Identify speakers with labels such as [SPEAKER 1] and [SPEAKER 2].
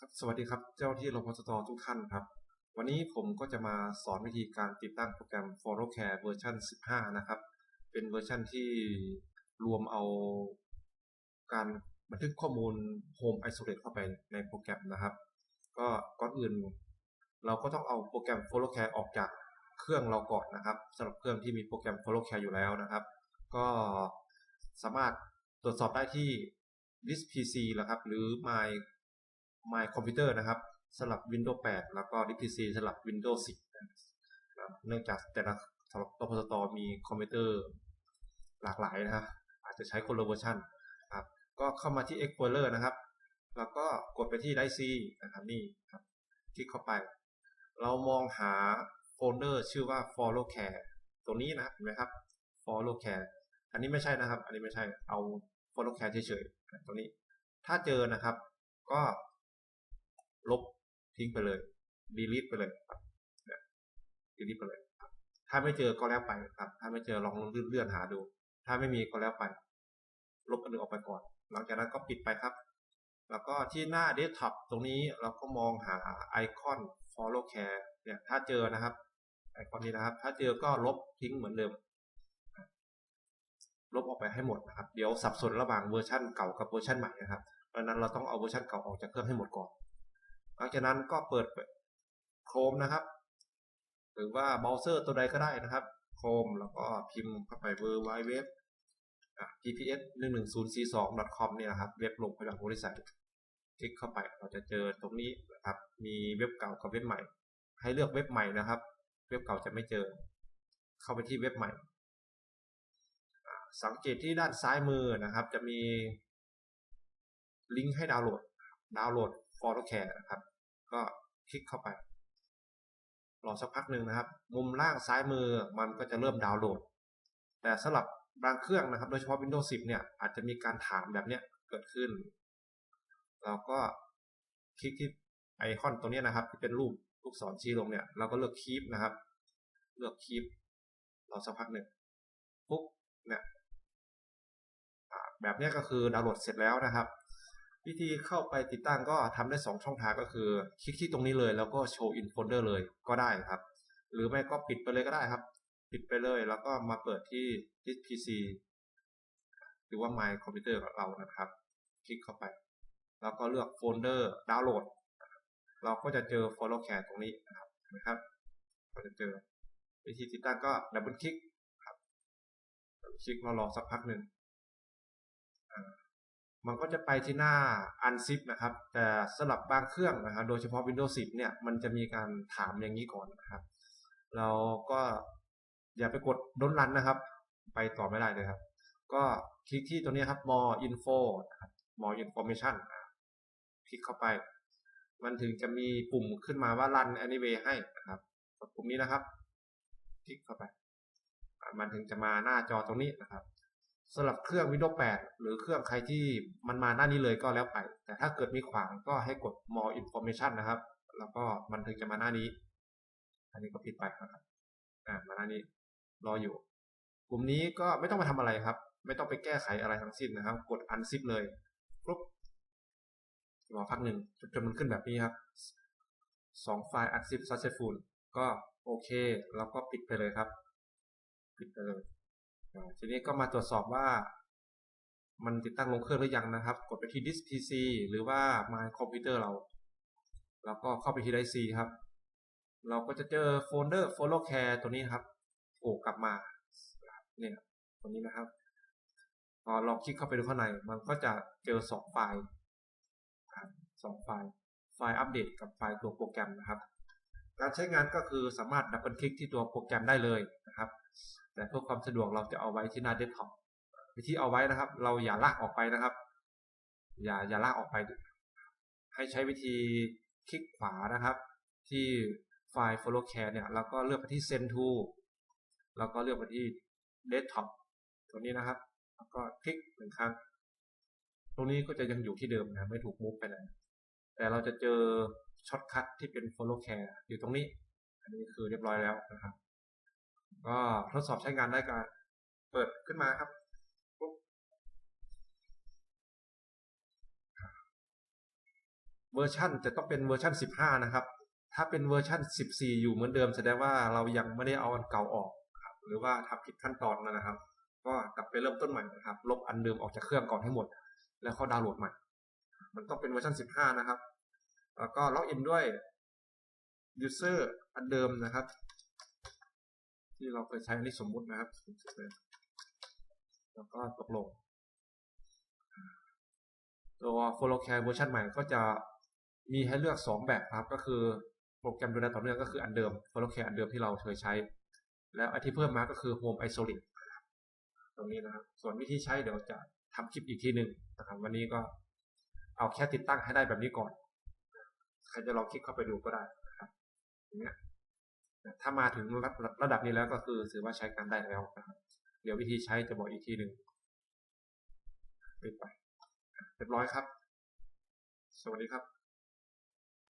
[SPEAKER 1] ครับสวัสดีครับ เจ้าที่รพสตทุกท่านครับ วันนี้ผมก็จะมาสอนวิธีการติดตั้งโปรแกรม FollowCare เวอร์ชัน15 นะครับ เป็นเวอร์ชันที่รวมเอาการบันทึกข้อมูล Home Isolate เข้าไปในโปรแกรมนะครับ ก็ก่อนอื่น เราก็ต้องเอาโปรแกรม FollowCare ออกจากเครื่องเราก่อนนะครับสำหรับเครื่องที่มีโปรแกรม FollowCare อยู่แล้วนะครับ ก็สามารถตรวจสอบได้ที่ Disk PC นะครับ หรือ My My Computer นะครับสำหรับ Windows 8 แล้วก็ Disk PC สำหรับ Windows 10นะครับเนื่องจากแต่ละสำหรับรพสตมีคอมพิวเตอร์หลากหลายนะครับอาจจะใช้คนละเวอร์ชันครับก็เข้ามาที่ Explorer นะครับ แล้วก็กดไปที่ Drive C นะครับนี่ครับคลิกเข้าไป เรามองหาโฟลเดอร์ชื่อว่า Follow Care ตรงนี้นะครับเห็นไหมครับ Follow Care อันนี้ไม่ใช่นะครับ อันนี้ไม่ใช่เอา Follow Care เฉยๆตรงนี้ ถ้าเจอนะครับ ก็ ลบทิ้งไปเลย delete ไปเลยครับ delete ไปเลย ถ้าไม่เจอก็แล้วไปครับ ถ้าไม่เจอลองเลื่อนหาดู ถ้าไม่มีก็แล้วไป ลบอันนึงออกไปก่อน หลังจากนั้นก็ปิดไปครับ แล้วก็ที่หน้า desktop ตรงนี้เราก็มองหาไอคอน follow care เนี่ย ถ้าเจอนะครับไอคอนนี้นะครับ ถ้าเจอก็ลบทิ้งเหมือนเดิม ลบออกไปให้หมดนะครับ เดี๋ยวสับสนระหว่างเวอร์ชันเก่ากับเวอร์ชันใหม่นะครับ เพราะนั้นเราต้องเอาเวอร์ชันเก่าออกจากเครื่องให้หมดก่อน หลังจากนั้นก็เปิดโครมนะครับ หรือว่าเบราว์เซอร์ตัวใดก็ได้นะครับโครมแล้วก็พิมพ์เข้าไป w w w gps 1 1 0 4 2 com เนี่ยนะครับ เว็บโรงพยาบาลบริษัทคลิกเข้าไปเราจะเจอตรงนี้นะครับ มีเว็บเก่ากับเว็บใหม่ ให้เลือกเว็บใหม่นะครับ เว็บเก่าจะไม่เจอ เข้าไปที่เว็บใหม่ สังเกตที่ด้านซ้ายมือนะครับ จะมีลิงก์ให้ดาวน์โหลด ดาวน์โหลด FotoCare นะครับ ก็คลิกเข้าไป รอสักพักหนึ่งนะครับ มุมล่างซ้ายมือมันก็จะเริ่มดาวน์โหลด แต่สำหรับบางเครื่องนะครับ โดยเฉพาะ Windows 10 เนี่ย อาจจะมีการถามแบบเนี้ยเกิดขึ้น เราก็คลิกที่ไอคอนตรงนี้นะครับ ที่เป็นรูปลูกศรชี้ลงเนี่ย เราก็เลือกคีปนะครับ เลือกคีปรอสักพักหนึ่งปุ๊บเนี่ยแบบนี้ก็คือดาวน์โหลดเสร็จแล้วนะครับ วิธีเข้าไปติดตั้งก็ทำได้ 2 ช่องทางก็คือ คลิกที่ตรงนี้เลยแล้วก็โชว์ in folder เลยก็ได้ครับ หรือไม่ก็ปิดไปเลยก็ได้ครับ ปิดไปเลยแล้วก็มาเปิดที่ disk PC หรือว่า my computer ของเรานะครับ คลิกเข้าไป แล้วก็เลือกโฟลเดอร์ดาวน์โหลด เราก็จะเจอ follow care ตรงนี้นะครับนะครับก็จะเจอวิธีติดตั้งก็ดับเบิลคลิกครับคลิกรอรอสักพักหนึ่ง มันก็จะไปที่หน้า unzip นะครับ แต่สำหรับบางเครื่องนะครับโดยเฉพาะ Windows 10 เนี่ย มันจะมีการถามอย่างนี้ก่อนนะครับ เราก็อย่าไปกดดนรันนะครับ ไปต่อไม่ได้เลยครับ ก็คลิกที่ตัวนี้ครับ more info นะครับ more information คลิกเข้าไป มันถึงจะมีปุ่มขึ้นมาว่า run anyway ให้นะครับกดปุ่มนี้นะครับ คลิกเข้าไป มันถึงจะมาหน้าจอตรงนี้นะครับ สำหรับเครื่อง Windows 8 หรือเครื่องใครที่มันมาหน้านี้เลยก็แล้วไป แต่ถ้าเกิดมีขวางก็ให้กด more information นะครับ แล้วก็มันถึงจะมาหน้านี้ อันนี้ก็ปิดไปนะครับอ่ามาหน้านี้รออยู่ กลุ่มนี้ก็ไม่ต้องมาทำอะไรครับ ไม่ต้องไปแก้ไขอะไรทั้งสิ้นนะครับ กด unzip เลยปุ๊บรอพักหนึ่งจนมันขึ้นแบบนี้ครับสองไฟล์ unzip successful ก็โอเค แล้วก็ปิดไปเลยครับ ปิดไปเลย ทีนี้ก็มาตรวจสอบว่า มันติดตั้งลงเครื่องหรือยังนะครับ กดไปที่ disk PC หรือว่า my computer เรา แล้วก็เข้าไปที่ drive C ครับ เราก็จะเจอโฟลเดอร์ follow care ตัวนี้ครับโผล่กลับมาเนี่ยตัวนี้นะครับพอลองคลิกเข้าไปดูข้างใน มันก็จะเจอสองไฟล์สองไฟล์ ไฟล์อัปเดตกับไฟล์ตัวโปรแกรมนะครับ การใช้งานก็คือสามารถดับเบิลคลิกที่ตัวโปรแกรมได้เลย นะครับ แต่เพื่อความสะดวกเราจะเอาไว้ที่หน้าเดสก์ท็อปวิธีเอาไว้นะครับ เราอย่าลากออกไปนะครับ อย่าอย่าลากออกไป ให้ใช้วิธีคลิกขวานะครับ ที่ไฟล์ follow care เนี่ยแล้วก็เลือกไปที่ send to แล้วก็เลือกไปที่ desktop ตัวนี้นะครับ แล้วก็คลิกหนึ่งครั้ง ตรงนี้ก็จะยังอยู่ที่เดิมนะไม่ถูกมุกไปไหนแต่เราจะเจอช็อตคัทที่เป็น follow care อยู่ตรงนี้ อันนี้คือเรียบร้อยแล้วนะครับ ก็ทดสอบใช้งานได้การเปิดขึ้นมาครับเวอร์ชันจะต้องเป็นเวอร์ชัน15 นะครับ ถ้าเป็นเวอร์ชัน14 อยู่เหมือนเดิมแสดงว่าเรายังไม่ได้เอาอันเก่าออกครับ หรือว่าทำผิดขั้นตอนนะครับ ก็กลับไปเริ่มต้นใหม่นะครับ ลบอันเดิมออกจากเครื่องก่อนให้หมด แล้วเขาดาวน์โหลดใหม่ มันต้องเป็นเวอร์ชัน15 นะครับ แล้วก็ล็อกอินด้วย user อันเดิมนะครับ ที่เราเคยใช้อันนี้สมมุตินะครับแล้วก็ตกลง ตัว Follow Care เวอร์ชันใหม่ก็จะมีให้เลือก 2 แบบครับ ก็คือโปรแกรมดูแลต่อเนื่องก็คืออันเดิม Follow Care อันเดิมที่เราเคยใช้ แล้วอันที่เพิ่มมาก็คือ Home Isolate ตรงนี้นะครับ ส่วนวิธีใช้เดี๋ยวจะทำคลิปอีกทีหนึ่งนะครับวันนี้ก็เอาแค่ติดตั้งให้ได้แบบนี้ก่อน ใครจะลองคลิกเข้าไปดูก็ได้นะครับอย่างเงี้ย ถ้ามาถึงระดับระดับนี้แล้วก็คือถือว่าใช้การได้แล้วนะครับเดี๋ยววิธีใช้จะบอกอีกทีหนึ่งเป็นไปเรียบร้อยครับ สวัสดีครับ